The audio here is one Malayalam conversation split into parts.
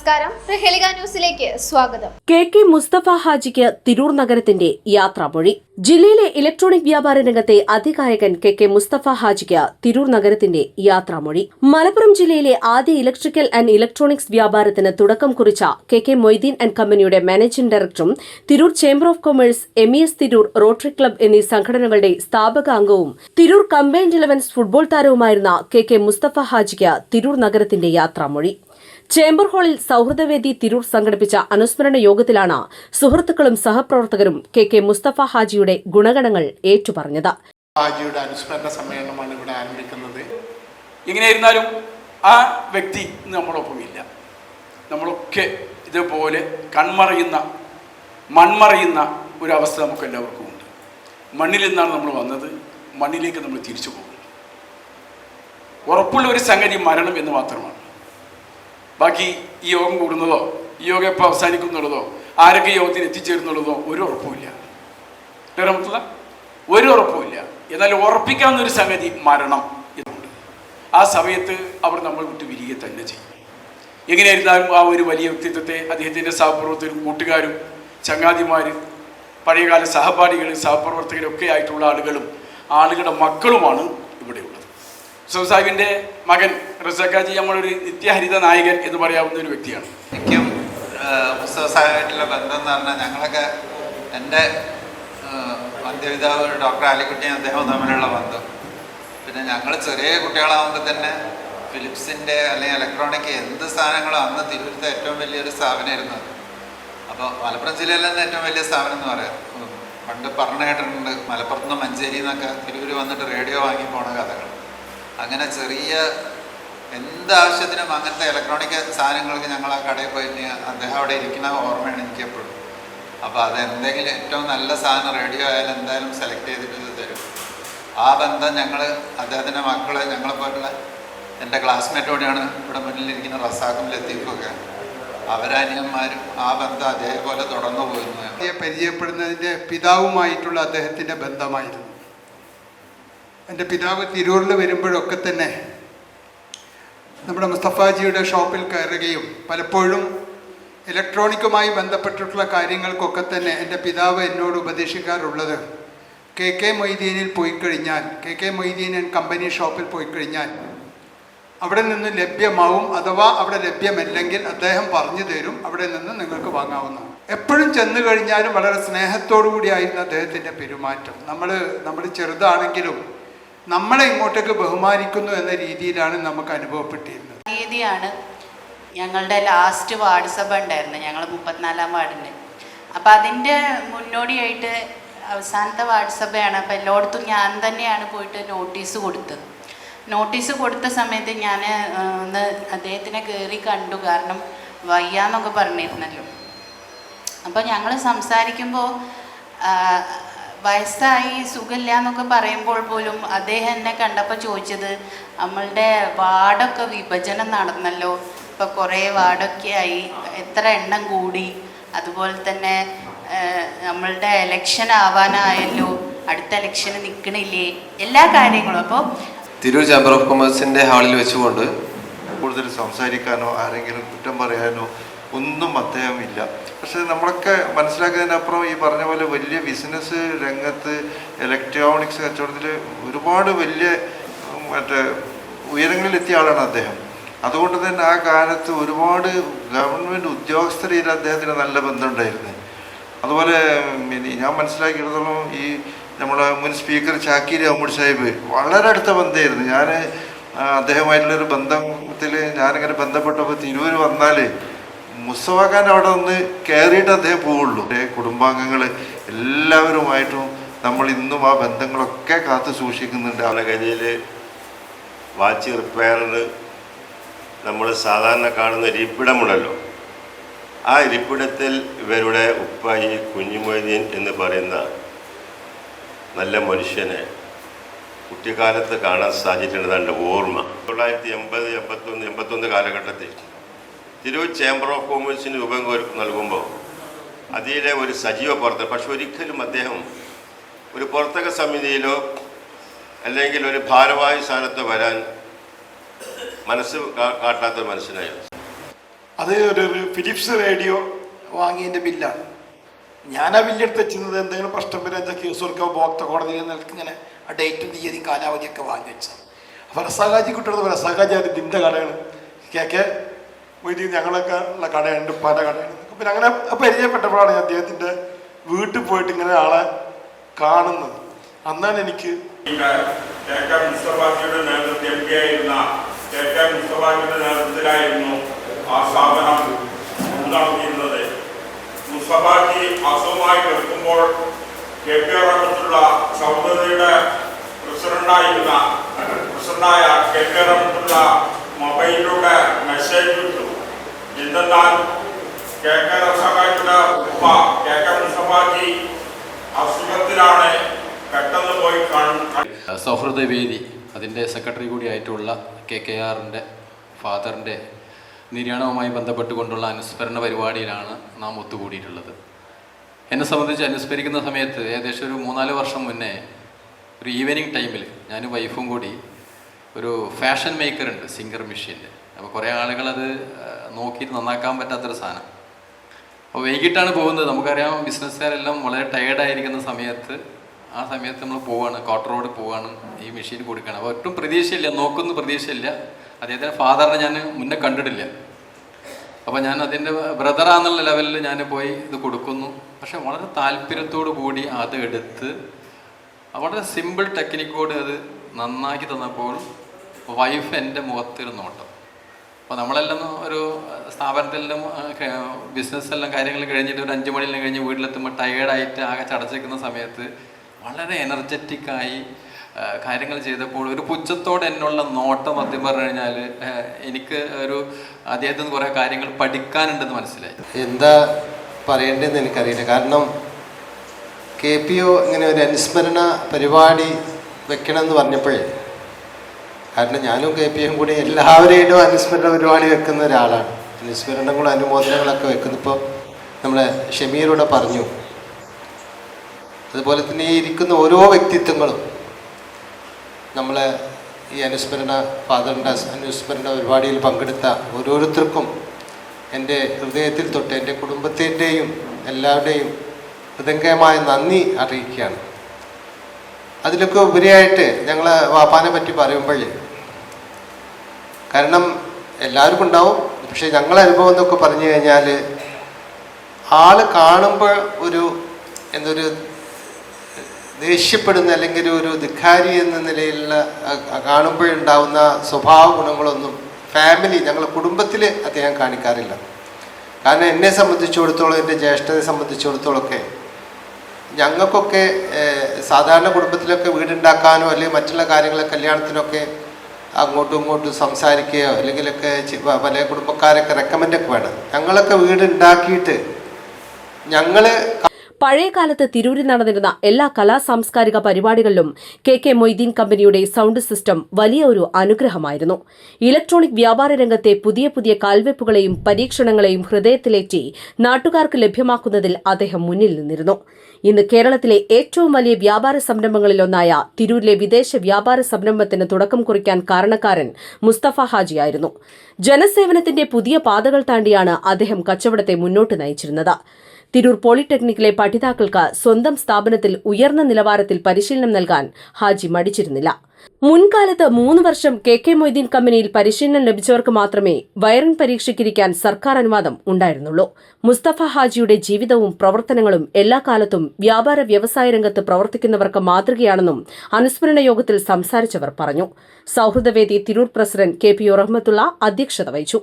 നമസ്കാരം. പ്രഹേളിക ന്യൂസിലേക്ക് സ്വാഗതം. കെ കെ മുസ്തഫ ഹാജിക്ക് തിരൂർ നഗരത്തിന്റെ യാത്രാമൊഴി. ജില്ലയിലെ ഇലക്ട്രോണിക് വ്യാപാര രംഗത്തെ അധികായകൻ കെ കെ മുസ്തഫ ഹാജിക്ക് തിരൂർ നഗരത്തിന്റെ യാത്രാമൊഴി. മലപ്പുറം ജില്ലയിലെ ആദ്യ ഇലക്ട്രിക്കൽ ആൻഡ് ഇലക്ട്രോണിക്സ് വ്യാപാരത്തിന് തുടക്കം കുറിച്ച കെ കെ മൊയ്തീൻ ആൻഡ് കമ്പനിയുടെ മാനേജിംഗ് ഡയറക്ടറും Tirur chamber of commerce M S Tirur rotary club എന്നീ സംഘടനകളുടെ സ്ഥാപക അംഗവും തിരൂർ കമ്പൈൻഡ് ഇലവൻസ് ഫുട്ബോൾ താരവുമായിരുന്ന കെ കെ മുസ്തഫ ഹാജിക്ക് തിരൂർ നഗരത്തിന്റെ യാത്രാമൊഴി. ചേംബർ ഹാളിൽ സൗഹൃദവേദി തിരൂർ സംഘടിപ്പിച്ച അനുസ്മരണ യോഗത്തിലാണ് സുഹൃത്തുക്കളും സഹപ്രവർത്തകരും കെ കെ മുസ്തഫ ഹാജിയുടെ ഗുണഗണങ്ങൾ ഏറ്റുപറഞ്ഞത്. ഹാജിയുടെ അനുസ്മരണ സമ്മേളനമാണ് ഇവിടെ ആരംഭിക്കുന്നത്. എങ്ങനെയായിരുന്നാലും ആ വ്യക്തി നമ്മളൊപ്പമില്ല. നമ്മളൊക്കെ ഇതുപോലെ കൺമറയുന്ന മൺമറയുന്ന അവസ്ഥ നമുക്ക് എല്ലാവർക്കും ഉണ്ട്. മണ്ണിൽ നിന്നാണ് നമ്മൾ വന്നത്. മണ്ണിലേക്ക് നമ്മൾ തിരിച്ചു പോകുന്നത് ഉറപ്പുള്ള ഒരു സംഗതി മരണം എന്ന് മാത്രമാണ്. ബാക്കി ഈ യോഗം കൂടുന്നതോ ഈ യോഗം എപ്പോൾ അവസാനിക്കുന്നുള്ളതോ ആരൊക്കെ യോഗത്തിന് എത്തിച്ചേരുന്നുള്ളതോ ഒരു ഉറപ്പുമില്ല. റഹമത്തുള്ള? ഒരു ഉറപ്പുമില്ല. എന്നാൽ ഉറപ്പിക്കാവുന്നൊരു സംഗതി മരണം എന്നുണ്ട്. ആ സമയത്ത് അവർ നമ്മൾ വിട്ട് വിരികെ തന്നെ ചെയ്യും. എങ്ങനെയായിരുന്നാലും ആ ഒരു വലിയ വ്യക്തിത്വത്തെ അദ്ദേഹത്തിന്റെ സഹപ്രവർത്തകരും കൂട്ടുകാരും ചങ്ങാതിമാർ പഴയകാല സഹപാഠികൾ സഹപ്രവർത്തകരൊക്കെ ആയിട്ടുള്ള ആളുകളും ആളുകളുടെ മക്കളുമാണ് ഇവിടെയുള്ളത് സുസാഹിബിന്റെ സാഹിബിന്റെ മകൻ റസാഖാജി നമ്മളൊരു നിത്യഹരിത നായകൻ എന്ന് പറയാവുന്ന ഒരു വ്യക്തിയാണ്. എനിക്കും പുസ്തക സഹായമായിട്ടുള്ള ബന്ധം എന്ന് പറഞ്ഞാൽ ഞങ്ങളൊക്കെ എന്റെ വന്ധ്യപിതാവ് ഡോക്ടർ ആലിക്കുട്ടിയും അദ്ദേഹവും തമ്മിലുള്ള ബന്ധം. പിന്നെ ഞങ്ങൾ ചെറിയ കുട്ടികളാകുമ്പോൾ തന്നെ ഫിലിപ്സിന്റെ അല്ലെങ്കിൽ ഇലക്ട്രോണിക് എന്ത് സാധനങ്ങളും അന്ന് തിരുവനന്തപുരത്തെ ഏറ്റവും വലിയൊരു സ്ഥാപനമായിരുന്നു അപ്പോൾ മലപ്പുറം ജില്ലയിൽ തന്നെ ഏറ്റവും വലിയ സ്ഥാപനം എന്ന് പറയാം. പണ്ട് പറഞ്ഞു കേട്ടിട്ടുണ്ട് മലപ്പുറത്ത് നിന്ന് മഞ്ചേരി നിന്നൊക്കെ വന്നിട്ട് റേഡിയോ വാങ്ങി പോണ കഥകൾ. അങ്ങനെ ചെറിയ എന്താവശ്യത്തിനും അങ്ങനത്തെ ഇലക്ട്രോണിക് സാധനങ്ങൾക്ക് ഞങ്ങൾ ആ കടയിൽ പോയിട്ട് അദ്ദേഹം അവിടെ ഇരിക്കുന്ന ഓർമ്മയാണ് എനിക്ക് എപ്പോഴും. അപ്പോൾ അതെന്തെങ്കിലും ഏറ്റവും നല്ല സാധനം റേഡിയോ ആയാലും എന്തായാലും സെലക്ട് ചെയ്തിട്ട് തരും. ആ ബന്ധം ഞങ്ങൾ അദ്ദേഹത്തിന്റെ മക്കൾ ഞങ്ങളെ പോലുള്ള എന്റെ ക്ലാസ്മേറ്റോടെയാണ് ഇവിടെ മുന്നിലിരിക്കുന്ന റസാഖും ലത്തീഫൊക്കെ. അവരനിയന്മാരും ആ ബന്ധം അതേപോലെ തുടർന്നു പോയിരുന്നു. അദ്ദേഹത്തെ പരിചയപ്പെടുന്നതിന്റെ പിതാവുമായിട്ടുള്ള അദ്ദേഹത്തിന്റെ ബന്ധമായിരുന്നു. എന്റെ പിതാവ് തിരൂരിൽ വരുമ്പോഴൊക്കെ തന്നെ നമ്മുടെ മുസ്തഫാജിയുടെ ഷോപ്പിൽ കയറുകയും പലപ്പോഴും ഇലക്ട്രോണിക്കുമായി ബന്ധപ്പെട്ടിട്ടുള്ള കാര്യങ്ങൾക്കൊക്കെ തന്നെ എന്റെ പിതാവ് എന്നോട് ഉപദേശിക്കാറുള്ളത്. കെ കെ മൊയ്തീനിൽ പോയി കഴിഞ്ഞാൽ K K Moideen and company ഷോപ്പിൽ പോയി കഴിഞ്ഞാൽ അവിടെ നിന്ന് ലഭ്യമാവും അഥവാ അവിടെ ലഭ്യമല്ലെങ്കിൽ അദ്ദേഹം പറഞ്ഞു തരും അവിടെ നിന്ന് നിങ്ങൾക്ക് വാങ്ങാവുന്നതാണ്. എപ്പോഴും ചെന്ന് കഴിഞ്ഞാലും വളരെ സ്നേഹത്തോടു കൂടിയായിരുന്നു അദ്ദേഹത്തിന്റെ പെരുമാറ്റം. നമ്മൾ നമ്മൾ ചെറുതാണെങ്കിലും നമ്മളെ ഇങ്ങോട്ടേക്ക് ബഹുമാനിക്കുന്നു എന്ന രീതിയിലാണ് നമുക്ക് അനുഭവപ്പെട്ടിരുന്നത്. രീതിയാണ് ഞങ്ങളുടെ ലാസ്റ്റ് വാർഡ് സഭ ഉണ്ടായിരുന്നു ഞങ്ങൾ മുപ്പത്തിനാലാം വാർഡിന്റെ അപ്പോൾ അതിന്റെ മുന്നോടിയായിട്ട് അവസാനത്തെ വാർഡ് സഭയാണ് അപ്പോൾ എല്ലായിടത്തും ഞാൻ തന്നെയാണ് പോയിട്ട് നോട്ടീസ് കൊടുത്തത്. നോട്ടീസ് കൊടുത്ത സമയത്ത് ഞാൻ ഒന്ന് അദ്ദേഹത്തിനെ കയറി കണ്ടു കാരണം വയ്യാന്നൊക്കെ പറഞ്ഞിരുന്നല്ലോ. അപ്പോൾ ഞങ്ങൾ സംസാരിക്കുമ്പോൾ വയസ്സായി സുഖമില്ല എന്നൊക്കെ പറയുമ്പോൾ പോലും അദ്ദേഹം എന്നെ കണ്ടപ്പോൾ ചോദിച്ചത് നമ്മളുടെ വാർഡൊക്കെ വിഭജനം നടന്നല്ലോ. ഇപ്പോൾ കുറേ വാർഡൊക്കെ ആയി. എത്ര എണ്ണം കൂടി. അതുപോലെ തന്നെ നമ്മളുടെ എലക്ഷൻ ആവാനായല്ലോ. അടുത്ത ഇലക്ഷന് നിൽക്കണില്ലേ എല്ലാ കാര്യങ്ങളും. അപ്പോൾ തിരൂർ ചേംബർ ഓഫ് കൊമേഴ്സിന്റെ ഹാളിൽ വെച്ചുകൊണ്ട് കൂടുതൽ സംസാരിക്കാനോ ആരെങ്കിലും കുറ്റം പറയാനോ ഒന്നും അദ്ദേഹമില്ല പക്ഷെ നമ്മളൊക്കെ മനസ്സിലാക്കുന്നതിനപ്പുറം ഈ പറഞ്ഞ പോലെ വലിയ ബിസിനസ് രംഗത്ത് ഇലക്ട്രോണിക്സ് കച്ചവടത്തിൽ ഒരുപാട് വലിയ മറ്റേ ഉയരങ്ങളിലെത്തിയ ആളാണ് അദ്ദേഹം. അതുകൊണ്ട് തന്നെ ആ കാലത്ത് ഒരുപാട് ഗവൺമെന്റ് ഉദ്യോഗസ്ഥരിൽ അദ്ദേഹത്തിന് നല്ല ബന്ധമുണ്ടായിരുന്നു. അതുപോലെ ഞാൻ മനസ്സിലാക്കിയിടത്തോളം ഈ നമ്മുടെ മുൻ സ്പീക്കർ ചാക്കീർ അഹമ്മദ് സാഹിബ് വളരെ അടുത്ത ബന്ധമായിരുന്നു. ഞാൻ അദ്ദേഹമായിട്ടുള്ളൊരു ബന്ധത്തിൽ ഞാനിങ്ങനെ ബന്ധപ്പെട്ടപ്പോൾ തിരൂർ വന്നാൽ മുസ്തഫാഖാൻ അവിടെ നിന്ന് കയറിയിട്ട് അദ്ദേഹം പോവുള്ളൂ. എന്റെ കുടുംബാംഗങ്ങൾ എല്ലാവരുമായിട്ടും നമ്മൾ ഇന്നും ആ ബന്ധങ്ങളൊക്കെ കാത്തു സൂക്ഷിക്കുന്നുണ്ട്. അവരുടെ കയ്യിൽ വാച്ച് റിപ്പയറിൽ നമ്മൾ സാധാരണ കാണുന്ന ഇരിപ്പിടമുണ്ടല്ലോ. ആ ഇരിപ്പിടത്തിൽ ഇവരുടെ ഉപ്പായി കുഞ്ഞുമൊയ്തീൻ എന്ന് പറയുന്ന നല്ല മനുഷ്യനെ കുട്ടിക്കാലത്ത് കാണാൻ സാധിച്ചിട്ടുണ്ട്. ഓർമ്മ. തൊള്ളായിരത്തി എൺപത് എൺപത്തൊന്ന് എൺപത്തൊന്ന് കാലഘട്ടത്തിൽ. തിരൂർ ചേംബർ ഓഫ് കോമേഴ്സിന് രൂപം കോരിപ്പ് നൽകുമ്പോൾ അതിലെ ഒരു സജീവ പ്രവർത്തകർ പക്ഷെ ഒരിക്കലും അദ്ദേഹം ഒരു പ്രവർത്തക സമിതിയിലോ അല്ലെങ്കിൽ ഒരു ഭാരവാഹി സ്ഥാനത്തോ വരാൻ മനസ്സ് കാട്ടാത്ത മനുഷ്യനായിരുന്നു അത് ഒരു ഫിലിപ്സ് റേഡിയോ വാങ്ങിയതിന്റെ ബില്ലാണ് ഞാൻ ആ ബില്ലെടുത്ത് വെച്ചിരുന്നത് എന്തെങ്കിലും പ്രശ്നം വരെ എന്താ കേസ് കൊടുക്കുക ഉപഭോക്തൃ കോടതിയിൽ നിൽക്ക് ഇങ്ങനെ ആ ഡേറ്റും തീയതിയും കാലാവധിയൊക്കെ വാങ്ങി വെച്ചത് അപ്പോൾ റസാഖാജി കുട്ടിയുടെ അത് ഇതിന്റെ കടയാണ് കെ മൊയ്തീൻ ഞങ്ങളൊക്കെ ഉള്ള കടയുണ്ട് പല കടയുണ്ട്. പിന്നെ അങ്ങനെ പരിചയപ്പെട്ടപ്പോഴാണ് ഞാൻ അദ്ദേഹത്തിന്റെ വീട്ടിൽ പോയിട്ട് ഇങ്ങനെ ആളെ കാണുന്നത്. അന്നാണ് എനിക്ക് നേതൃത്വത്തിലായിരുന്നു പ്രസിഡന്റായിരുന്ന പ്രസിഡന്റായ കെ പി റഹമത്തുള്ള മൊബൈലിലൂടെ മെസ്സേജ് എന്തെന്നാൽ കെ കെ റസാഖാജിയുടെ ഉപ്പ കെ കെ മുസ്തഫാജി അസുഖത്തിലാണ് പെട്ടെന്ന് പോയി സൗഹൃദവേദി അതിന്റെ സെക്രട്ടറി കൂടിയായിട്ടുള്ള കെ കെ ആറിന്റെ ഫാദറിന്റെ നിര്യാണവുമായി ബന്ധപ്പെട്ടുകൊണ്ടുള്ള അനുസ്മരണ പരിപാടിയിലാണ് നാം ഒത്തുകൂടിയിട്ടുള്ളത്. എന്നെ സംബന്ധിച്ച് അനുസ്മരിക്കുന്ന സമയത്ത് ഏകദേശം ഒരു മൂന്നാൽ വർഷം മുന്നേ ഒരു ഈവനിങ് ടൈമിൽ ഞാൻ വൈഫും കൂടി ഒരു ഫാഷൻ മേക്കർ ഉണ്ട് സിംഗർ മെഷീന്റെ അപ്പോൾ കുറേ ആളുകളത് നോക്കിയിട്ട് നന്നാക്കാൻ പറ്റാത്തൊരു സാധനം. അപ്പോൾ വൈകിട്ടാണ് പോകുന്നത്. നമുക്കറിയാം ബിസിനസ്സുകാരെല്ലാം വളരെ ടയേർഡായിരിക്കുന്ന സമയത്ത് ആ സമയത്ത് നമ്മൾ പോവാണ് കോട്ടർ റോഡ് പോവാണ് ഈ മെഷീൻ കൊടുക്കുകയാണ് അപ്പോൾ ഒട്ടും പ്രതീക്ഷയില്ല നോക്കുന്ന പ്രതീക്ഷയില്ല. അദ്ദേഹത്തിന്റെ ഫാദറിനെ ഞാൻ മുന്നേ കണ്ടിട്ടില്ല. അപ്പോൾ ഞാൻ അതിന്റെ ബ്രദറാന്നുള്ള ലെവലിൽ ഞാൻ പോയി ഇത് കൊടുക്കുന്നു. പക്ഷെ വളരെ താല്പര്യത്തോടു കൂടി അത് എടുത്ത് വളരെ സിമ്പിൾ ടെക്നിക്കോട് അത് നന്നാക്കി തന്നപ്പോൾ വൈഫ് എന്റെ മുഖത്തൊരു നോട്ടം അപ്പോൾ നമ്മളെല്ലാം ഒരു സ്ഥാപനത്തിലെല്ലാം ബിസിനസ്സെല്ലാം കാര്യങ്ങൾ കഴിഞ്ഞിട്ട് ഒരു അഞ്ച് മണിയെല്ലാം കഴിഞ്ഞ് വീട്ടിലെത്തുമ്പോൾ ടയേർഡായിട്ട് ആകെ ചടച്ചിരിക്കുന്ന സമയത്ത് വളരെ എനർജറ്റിക്കായി കാര്യങ്ങൾ ചെയ്തപ്പോൾ ഒരു പുച്ഛത്തോടെ എന്നുള്ള നോട്ടം സത്യം പറഞ്ഞു കഴിഞ്ഞാൽ എനിക്ക് ഒരു അദ്ദേഹത്തിൽ നിന്ന് കുറേ കാര്യങ്ങൾ പഠിക്കാനുണ്ടെന്ന് മനസ്സിലായി. എന്താ പറയേണ്ടതെന്ന് എനിക്കറിയില്ല. കാരണം കെ പി ഒ ഇങ്ങനെ ഒരു അനുസ്മരണ പരിപാടി വെക്കണമെന്ന് പറഞ്ഞപ്പോഴേ കാരണം ഞാനും കെ പി എം കൂടി എല്ലാവരെയും അനുസ്മരണ പരിപാടി വെക്കുന്ന ഒരാളാണ്. അനുസ്മരണങ്ങളും അനുമോദനങ്ങളൊക്കെ വെക്കുന്നപ്പോൾ നമ്മളെ ഷമീറൂടെ പറഞ്ഞു. അതുപോലെ തന്നെ ഈ ഇരിക്കുന്ന ഓരോ വ്യക്തിത്വങ്ങളും നമ്മളെ ഈ അനുസ്മരണ ഫാദറിന്റെ അനുസ്മരണ പരിപാടിയിൽ പങ്കെടുത്ത ഓരോരുത്തർക്കും എന്റെ ഹൃദയത്തിൽ തൊട്ട് എന്റെ കുടുംബത്തിന്റെയും എല്ലാവരുടെയും ഹൃദയമായ നന്ദി അറിയിക്കുകയാണ്. അതിലൊക്കെ ഉപരിയായിട്ട് ഞങ്ങൾ വാപ്പാനെ പറ്റി പറയുമ്പോൾ കാരണം എല്ലാവർക്കും ഉണ്ടാവും. പക്ഷെ ഞങ്ങളെ അനുഭവം എന്നൊക്കെ പറഞ്ഞു കഴിഞ്ഞാൽ ആൾ കാണുമ്പോൾ ഒരു എന്തൊരു ദേഷ്യപ്പെടുന്ന അല്ലെങ്കിൽ ഒരു ധിക്കാരി എന്ന നിലയിലുള്ള കാണുമ്പോഴുണ്ടാവുന്ന സ്വഭാവ ഗുണങ്ങളൊന്നും ഫാമിലി ഞങ്ങളുടെ കുടുംബത്തിൽ അദ്ദേഹം കാണിക്കാറില്ല. കാരണം എന്നെ സംബന്ധിച്ചിടത്തോളം എന്റെ ജ്യേഷ്ഠനെ സംബന്ധിച്ചിടത്തോളം ഒക്കെ ഞങ്ങൾക്കൊക്കെ സാധാരണ കുടുംബത്തിലൊക്കെ വീടുണ്ടാക്കാനോ അല്ലെങ്കിൽ മറ്റുള്ള കാര്യങ്ങളെ കല്യാണത്തിനൊക്കെ അങ്ങോട്ടും ഇങ്ങോട്ടും സംസാരിക്കുകയോ അല്ലെങ്കിലൊക്കെ പല കുടുംബക്കാരൊക്കെ റെക്കമെൻഡൊക്കെ വേണം. ഞങ്ങളൊക്കെ വീട് ഉണ്ടാക്കിയിട്ട് ഞങ്ങൾ പഴയകാലത്ത് തിരൂരിൽ നടന്നിരുന്ന എല്ലാ കലാ സാംസ്കാരിക പരിപാടികളിലും കെ കെ മൊയ്തീൻ കമ്പനിയുടെ സൗണ്ട് സിസ്റ്റം വലിയ ഒരു അനുഗ്രഹമായിരുന്നു. ഇലക്ട്രോണിക് വ്യാപാര രംഗത്തെ പുതിയ പുതിയ കാൽവെപ്പുകളെയും പരീക്ഷണങ്ങളെയും ഹൃദയത്തിലേറ്റി നാട്ടുകാർക്ക് ലഭ്യമാക്കുന്നതിൽ അദ്ദേഹം മുന്നിൽ നിന്നിരുന്നു. ഇന്ന് കേരളത്തിലെ ഏറ്റവും വലിയ വ്യാപാര സംരംഭങ്ങളിലൊന്നായ തിരൂരിലെ വിദേശ വ്യാപാര സംരംഭത്തിന് തുടക്കം കുറിക്കാൻ കാരണക്കാരൻ മുസ്തഫ ഹാജിയായിരുന്നു ജനസേവനത്തിന്റെ പുതിയ പാതകൾ താണ്ടിയാണ് അദ്ദേഹം കച്ചവടത്തെ മുന്നോട്ട് നയിച്ചിരുന്നത്. തിരൂർ പോളിടെക്നിക്കിലെ പഠിതാക്കൾക്ക് സ്വന്തം സ്ഥാപനത്തിൽ ഉയർന്ന നിലവാരത്തിൽ പരിശീലനം നൽകാൻ ഹാജി മടിച്ചിരുന്നില്ല മുൻകാലത്ത് മൂന്ന് വർഷം കെ കെ മൊയ്തീൻ കമ്പനിയിൽ പരിശീലനം ലഭിച്ചവർക്ക് മാത്രമേ വയറിംഗ് പരീക്ഷയ്ക്കിരിക്കാൻ സർക്കാർ അനുവാദം ഉണ്ടായിരുന്നുള്ളൂ. മുസ്തഫ ഹാജിയുടെ ജീവിതവും പ്രവർത്തനങ്ങളും എല്ലാ കാലത്തും വ്യാപാര വ്യവസായ രംഗത്ത് പ്രവർത്തിക്കുന്നവർക്ക് മാതൃകയാണെന്നും അനുസ്മരണ യോഗത്തിൽ സംസാരിച്ചവർ പറഞ്ഞു. സൌഹൃദവേദി Tirur president K P Rahmathulla അധ്യക്ഷത വഹിച്ചു.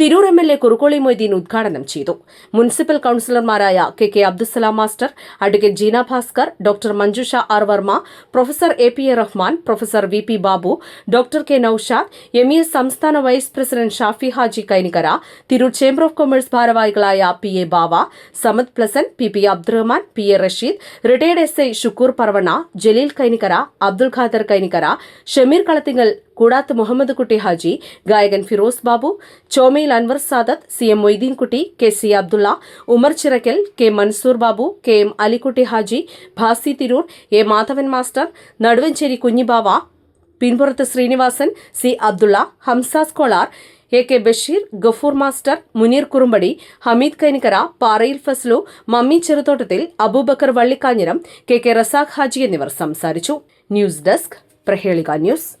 Tirur M L A Kurukkoli Moideen ഉദ്ഘാടനം ചെയ്തു. Municipal കൌൺസിലർമാരായ K K Abdussalam master advocate Jeena Bhaskar doctor Manjusha R Varma professor A P A Rahman professor professor V P Babu doctor K Noushad M E S സംസ്ഥാന vice president Shafi Haji Kainikara Tirur chamber of commerce ഭാരവാഹികളായ P A Bava Samad Plasan P P Abdurahman P A Rasheed retired S I Shukkur Parvana Jaleel Kainikara Abdul Khader Kainikara Shameer Kalathingal കൂടാത്ത് Muhammad Kutty Haji ഗായകൻ Firoz Babu ചോമയിൽ Anwar Sadath C M Moideenkutty K C Abdulla Umar Chirakkal K Mansoor Babu K M Alikutty Haji Bhasi Tirur A Madhavan master Naduvancheri Kunhibava പിൻപുറത്ത് Sreenivasan C Abdulla ഹംസാസ് Kolar A K Basheer Gafoor master Muneer Kurumbadi Hameed Kainikkara പാറയിൽ ഫസ്ലു മമ്മി ചെറുതോട്ടത്തിൽ അബൂബക്കർ വള്ളിക്കാഞ്ഞിരം കെ കെ റസാഖ് ഹാജി എന്നിവർ സംസാരിച്ചു ന്യൂസ് ഡെസ്ക് പ്രഹേളിക ന്യൂസ്